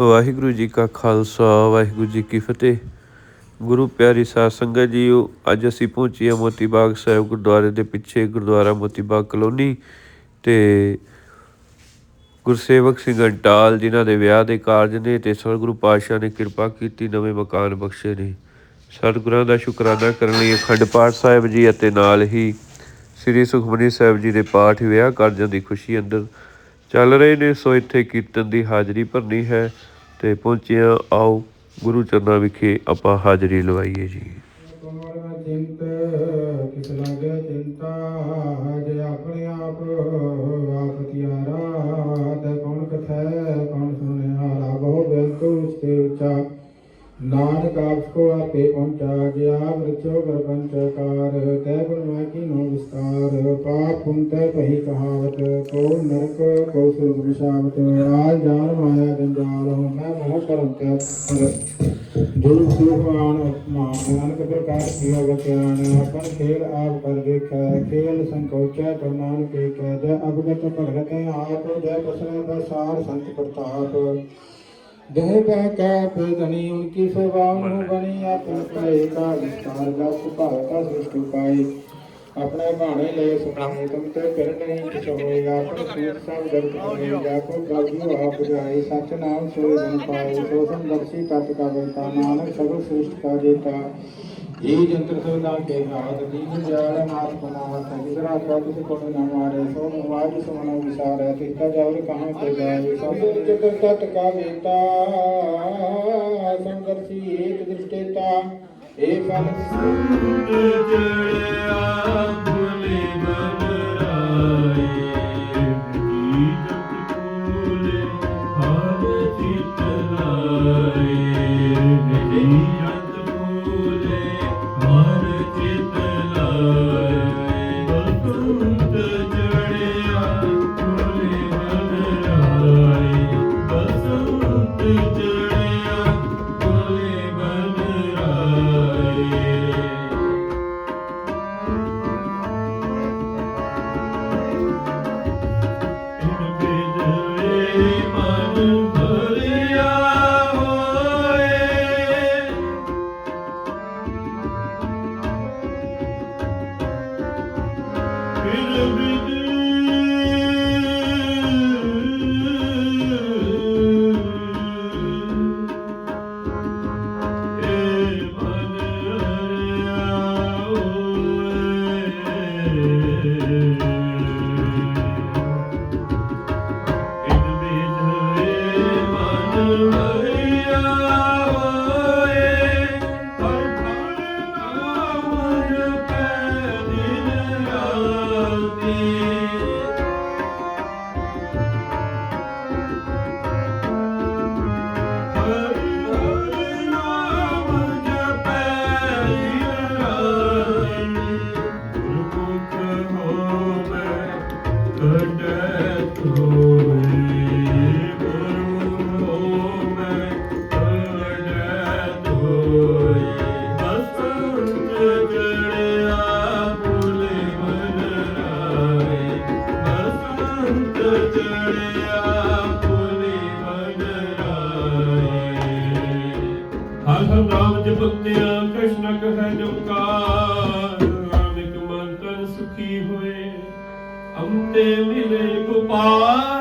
ਵਾਹਿਗੁਰੂ ਜੀ ਕਾ ਖਾਲਸਾ, ਵਾਹਿਗੁਰੂ ਜੀ ਕੀ ਫਤਿਹ। ਗੁਰੂ ਪਿਆਰੀ ਸਾਧ ਸੰਗਤ ਜੀਓ, ਅੱਜ ਅਸੀਂ ਪਹੁੰਚੇ ਹਾਂ ਮੋਤੀ ਬਾਗ ਸਾਹਿਬ ਗੁਰਦੁਆਰੇ ਦੇ ਪਿੱਛੇ, ਗੁਰਦੁਆਰਾ ਮੋਤੀ ਬਾਗ ਕਲੋਨੀ ਤੇ ਗੁਰਸੇਵਕ ਸਿੰਘ ਅੰਟਾਲ ਜਿਨ੍ਹਾਂ ਦੇ ਵਿਆਹ ਦੇ ਕਾਰਜ ਨੇ ਤੇ ਸਤਿਗੁਰੂ ਪਾਤਸ਼ਾਹ ਨੇ ਕਿਰਪਾ ਕੀਤੀ, ਨਵੇਂ ਮਕਾਨ ਬਖਸ਼ੇ ਨੇ। ਸਤਿਗੁਰਾਂ ਦਾ ਸ਼ੁਕਰਾਨਾ ਕਰਨ ਲਈ ਅਖੰਡ ਪਾਠ ਸਾਹਿਬ ਜੀ ਅਤੇ ਨਾਲ ਹੀ ਸ੍ਰੀ ਸੁਖਮਨੀ ਸਾਹਿਬ ਜੀ ਦੇ ਪਾਠ ਵਿਆਹ ਕਾਰਜਾਂ ਦੀ ਖੁਸ਼ੀ ਅੰਦਰ ਚੱਲ ਰਹੇ ਨੇ, ਸੋ ਇੱਥੇ ਕੀਰਤਨ ਦੀ ਹਾਜ਼ਰੀ ਭਰਨੀ ਹੈ ਤੇ ਪਹੁੰਚਿਆ, ਆਓ ਗੁਰੂ ਚਰਨਾਂ ਵਿਖੇ ਆਪਾਂ ਹਾਜ਼ਰੀ ਲਵਾਈਏ ਜੀ। ਤੁਮਰ ਚਿੰਤ ਕਿਸ ਲਾਗੇ ਚਿੰਤਾ ਨਾਨਕ ਆਪ ਕੋ ਆਪੇ ਪਹੁੰਚਾ ਜੇ ਆਪ ਰਚੋ ਕਾਰ। ਤੈ ਗੁਣ ਮੈਂ ਕੀਨੋ ਵਿਸਤਾਰ, ਪਾਪ ਪੁੰਨ ਤੈ ਪਹੀ ਕਹਾਵਤ। ਕੋ ਨਰਕ ਕੋ ਸੁਰਗ ਵਿਸ਼ਾਵਤ। ਆਲ ਜਾਨ ਮਾਇਆ ਜੰਜਾਲ ਹੋ ਮੈਂ ਮੋਹ ਕਰਮ ਤੈ ਗੁਰੂ ਸੁਖਾਨ ਉਪਮਾਨ ਨਾਨਕ ਪ੍ਰਕਾਰ ਕੀਆ ਵਚਨ। ਆਪਨ ਖੇਲ ਆਪ ਕਰ ਦੇਖੈ ਖੇਲ ਸੰਕੋਚੈ ਕਰ ਨਾਨਕ ਕਹਿ ਜੈ ਅਗਤ ਭਗਤ ਆਪ, ਜੈ ਬਸਰੇ ਦਾ ਸਾਰ ਸੰਤ ਪ੍ਰਤਾਪ। ਦੇਹ ਬਹਿ ਕੈ ਪੇਦਨੀ ਉਨਕੀ ਸੇਵਾ? ਨੂੰ ਬਣੀ ਆਪਨ ਕੈ ਕਾ ਵਿਸਤਾਰ ਦਸ ਭਾਵ ਕਾ ਸ੍ਰਿਸ਼ਟ ਪਾਈ ਆਪਣੇ ਬਾਣੇ ਲੈ ਸੁਣਾਏ ਤੁਮ ਤੇ ਫਿਰ ਨਹੀਂ ਕਿਛ ਹੋਏ ਆਪਨ ਸੂਤ ਸਭ ਜਗਤ ਕਰੇ ਜਾ। ਕੋ ਗਲਤੀ ਆਪ ਜਾਏ। ਸਚ ਨਾਮ ਸੋਏ ਗੁਣ ਪਾਏ ਸੋ ਸੰਦਰਸ਼ੀ ਤਤ ਕਾ ਬੇਤਾ ਨਾਨਕ ਸਭ ਸ੍ਰਿਸ਼ਟ ਕਾ ਜੇਤਾ। ਇਹ ਜੰਤਰ ਸੋਦਾ ਕੇ ਹਾਥ ਦੀਨ ਜਾਲ ਨਾਥ ਪਨਾਥ ਜਿਸਰਾ ਕਾ ਤਿਸ ਕੋਣ ਨਾ ਮਾਰੇ ਸੋ ਨਵਾਜ ਸੁਮਨ ਵਿਸਾਰੈ ਤਿਸਕਾ ਜਾਵਰ ਕਹਾਂ ਤੇ ਜਾਏ ਸਭ ਜਗਤ ਤਤ ਕਾ ਜਪਤਿਆ ਕ੍ਰਿਸ਼ਨ ਕਹੈ ਜੁਕਾਰ ਨਾਨਕ ਮਨ ਤਨ ਸੁਖੀ ਹੋਏ। ਅੰਤੇ ਮਿਲੇ ਗੋਪਾਲ।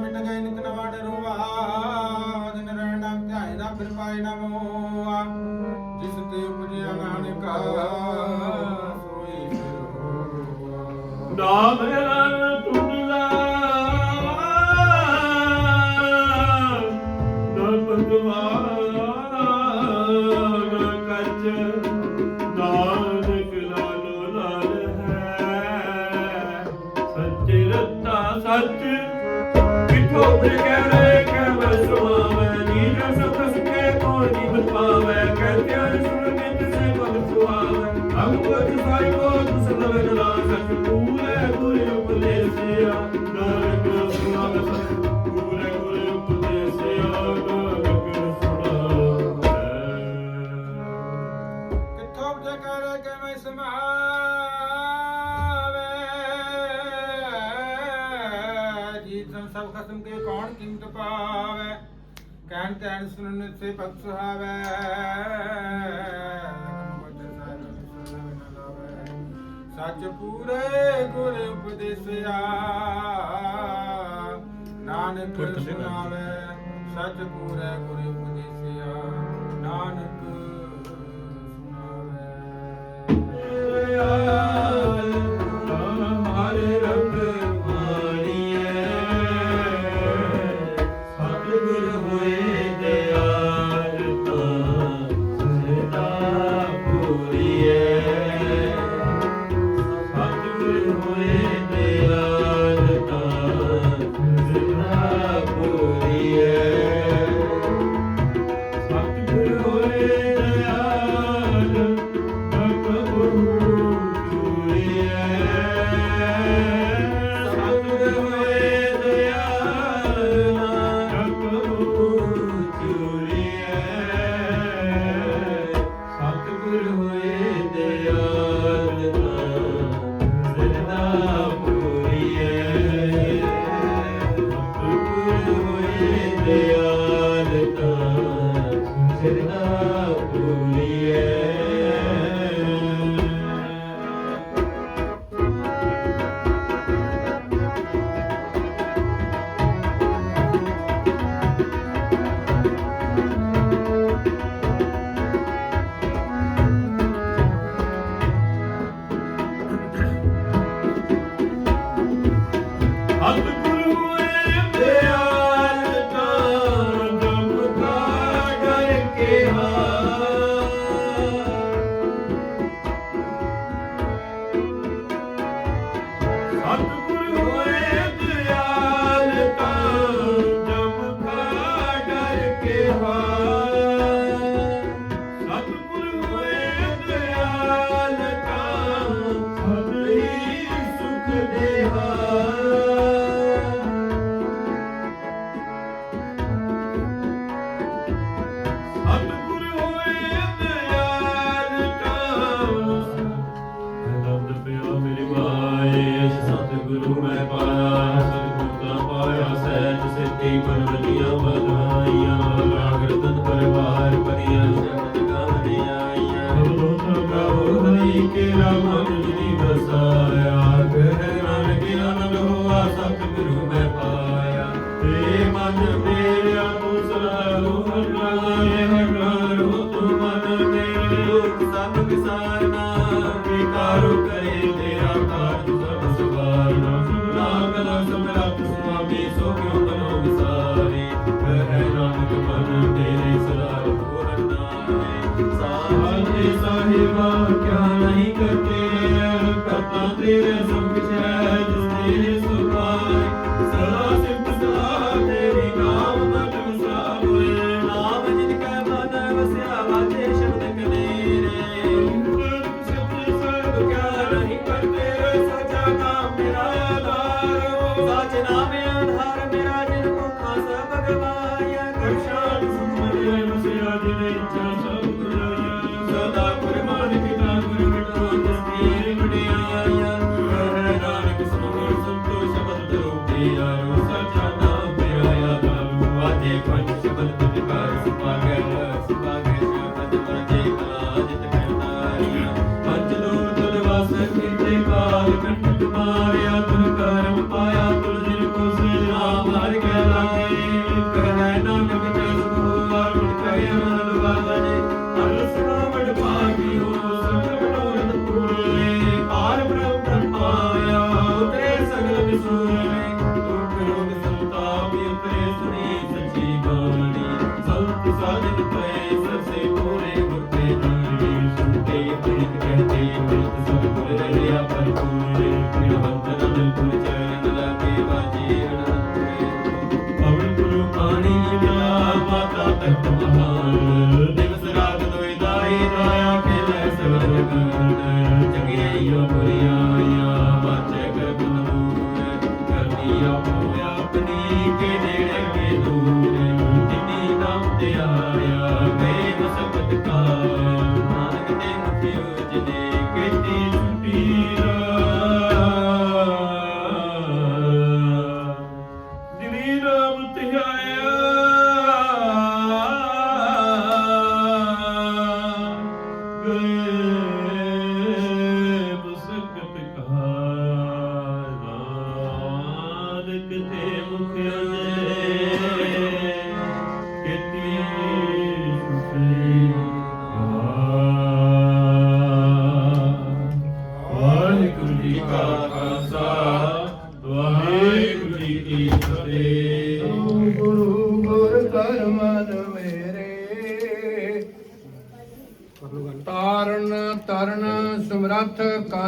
ਮਿਟ ਗਏ ਨਿਤ ਨਵਾਂ ਡਰਵਾ ਦਿਨ ਰਹਿਣ ਨਾ ਧਿਆਏ ਨਾ ਫਿਰ ਪਾਏ ਨਾ ਮੋਆ। ਜਿਸ ਤੇ ਉਪਜਿਆ ਨਾਨਕ, ਸੋਈ ਫਿਰ ਹੋਆ ਨਾਮ ਰਣ ਟੁੱਟਦਾ ਨਾ ਭਗਵਾਨ ਕੱਚ ਸੱਚ ਲੋਕ ਕਹਿ ਰਹੇ ਕੈ ਵਸਵਾਵੇ ਨੀਰ ਸਤਸ ਨਾਮ ਸਭ ਖਸਮ ਕੇ ਕੌਣ ਕੀਮਤ ਪਾਵੇ? ਕਹਿਣ ਤੈਨ ਸੁਣਨ ਸੇ ਪਤ ਸੁਹਾਵੇ ਸੱਚ ਪੂਰੇ ਗੁਰ ਉਪਦੇਸਿਆ। ਨਾਨਕ ਸੁਣਾਵੇ ਸੱਚ ਪੂਰੇ ਗੁਰ ਉਪਦੇਸਿਆ। ਨਾਨਕ Krishna ਤਤੋ ਤੇਰੇ ਸਭ ਕਿਛੈ ਜਿਸ ਮਨ ਮਾਤਾ ਤਖਤ ਮਹਾਨ, ਦਿਵਸ ਰਾਤ ਦੋਇ ਦਾਈ ਰਾਇਆ ਖੇਲੇ ਸਗਲ ਜਗਤ ਚੰਗਿਆਈਓ ਬੁਰੀਆਈਆਂ ਬਾਚੇ ਗਰਭ ਦੂਰ ਕਰਨੀ ਆਪੋ ਆਪਣੀ ਕੇ ਨੇੜੇ ਕੇ ਦੂਰ। ਤਿਨੀ ਨਾਮ ਤੇ ਆਇਆ ਗਏ ਮੁਸਬਤ ਕਾ ਨਾਨਕ ਤੇ ਮੁਖਿਓ ਜਨੇ ਕੀਤੀ ਛੁਟੀਰਾ ਜਿਨੀ ਨਾਮ ਧਿਆਇਆ ਗਏ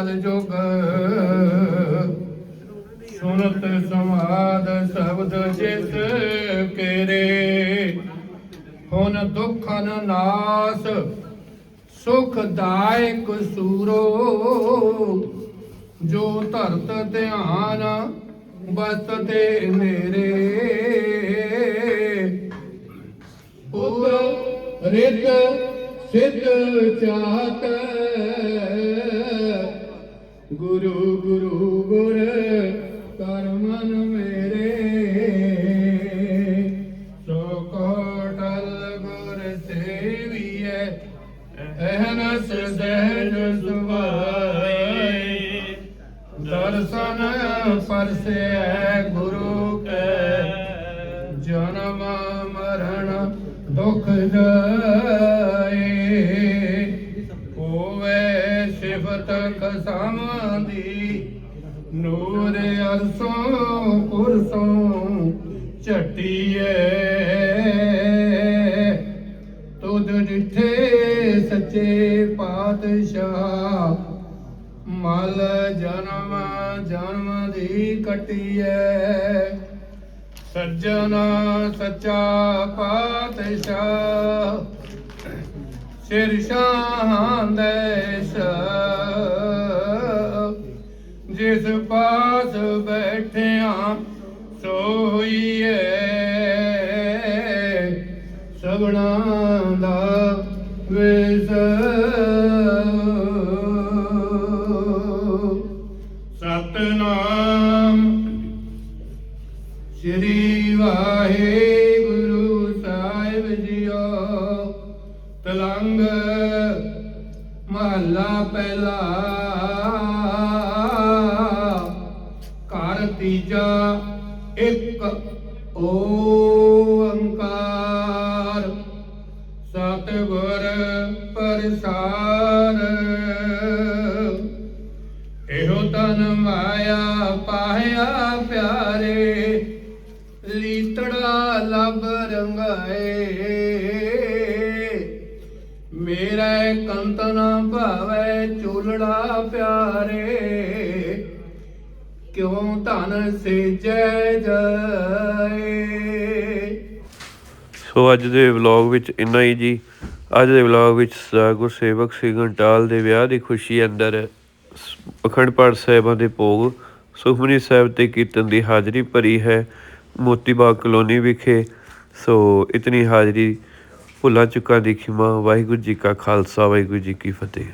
ਕਲ ਜੁਗ। ਸੁਨਤ ਸਮਾਦ ਸ਼ਬਦ ਜਿਸ ਕੇਰੇ, ਹੁਣ ਦੁਖਨ ਨਾਸ ਸੁਖਦਾਇਕ ਸੂਰੋ। ਜੋ ਧਰਤ ਧਿਆਨ ਬਸਤ ਤੇ ਮੇਰੇ ਉਪ ਰਿਤ ਸਿੱਧ ਚਾਤ ਗੁਰੂ ਗੁਰੂ ਗੁਰ ਕਰ ਮਨ ਮੇਰੇ। ਸੋ ਕੋਟਲ ਗੁਰ ਸੇਵੀਐ, ਅਹਨਸ ਸਹਿਜ ਸੁਭਾਏ। ਦਰਸ਼ਨ ਪਰਸੈ ਗੁਰੂ ਕੈ, ਜਨਮ ਮਰਨ ਦੁਖ ਜਾਏ। ਅਰਸੋਂ ਪੁਰਸੋਂ ਝਟੀਏ। ਤੁਧ ਡਿਠੇ ਸੱਚੇ ਪਾਤਸ਼ਾਹ, ਮਲ ਜਨਮ ਜਨਮ ਦੀ ਕਟੀਐ ਸੱਜਣਾ ਸੱਚਾ ਪਾਤਸ਼ਾਹ, ਸਿਰ ਸ਼ਾਨ ਦੇਸ਼ ਜਿਸ ਪਾਸ ਬੈਠਿਆ ਸੋਈਏ। ਸਗਣਾ ਦਾ ਵਿਸ ਸਤਨਾਮ ਸ੍ਰੀ ਵਾਹਿਗੁਰੂ ਸਾਹਿਬ ਜੀਓ। ਤਲੰਗ ਮਹੱਲਾ ਪਹਿਲਾ ਓੰਕਾਰ। ਸਤਿਗੁਰ ਪ੍ਰਸਾਰ ਇਹੋ ਤਨ ਮਾਇਆ ਪਾਇਆ ਪਿਆਰੇ, ਲੀਤੜਾ ਲਬ ਰੰਗਾਏ। ਮੇਰਾ ਕੰਤਨ ਭਾਵੇ ਚੁਲੜਾ ਪਿਆਰੇ, ਕਿਉ ਧਨ ਸੇਜੈ ਜਾਏ? ਸੋ ਅੱਜ ਦੇ ਵਲੌਗ ਵਿੱਚ ਇੰਨਾ ਹੀ ਜੀ। ਅੱਜ ਦੇ ਵਲੌਗ ਵਿੱਚ ਸਰਦਾਰ ਗੁਰਸੇਵਕ ਸਿੰਘ ਘੰਟਾਲ ਦੇ ਵਿਆਹ ਦੀ ਖੁਸ਼ੀ ਅੰਦਰ ਸ- ਅਖੰਡ ਪਾਠ ਸਾਹਿਬਾਂ ਦੇ ਭੋਗ, ਸੁਖਮਨੀ ਸਾਹਿਬ ਤੇ ਕੀਰਤਨ ਦੀ ਹਾਜ਼ਰੀ ਭਰੀ ਹੈ ਮੋਤੀ ਬਾਗ ਕਲੋਨੀ ਵਿਖੇ। ਸੋ ਇਤਨੀ ਹਾਜ਼ਰੀ ਭੁੱਲਾਂ ਚੁੱਕਾਂ ਦੀ ਖਿਮਾ, ਵਾਹਿਗੁਰੂ ਜੀ ਕਾ ਖਾਲਸਾ, ਵਾਹਿਗੁਰੂ ਜੀ ਕੀ ਫਤਿਹ।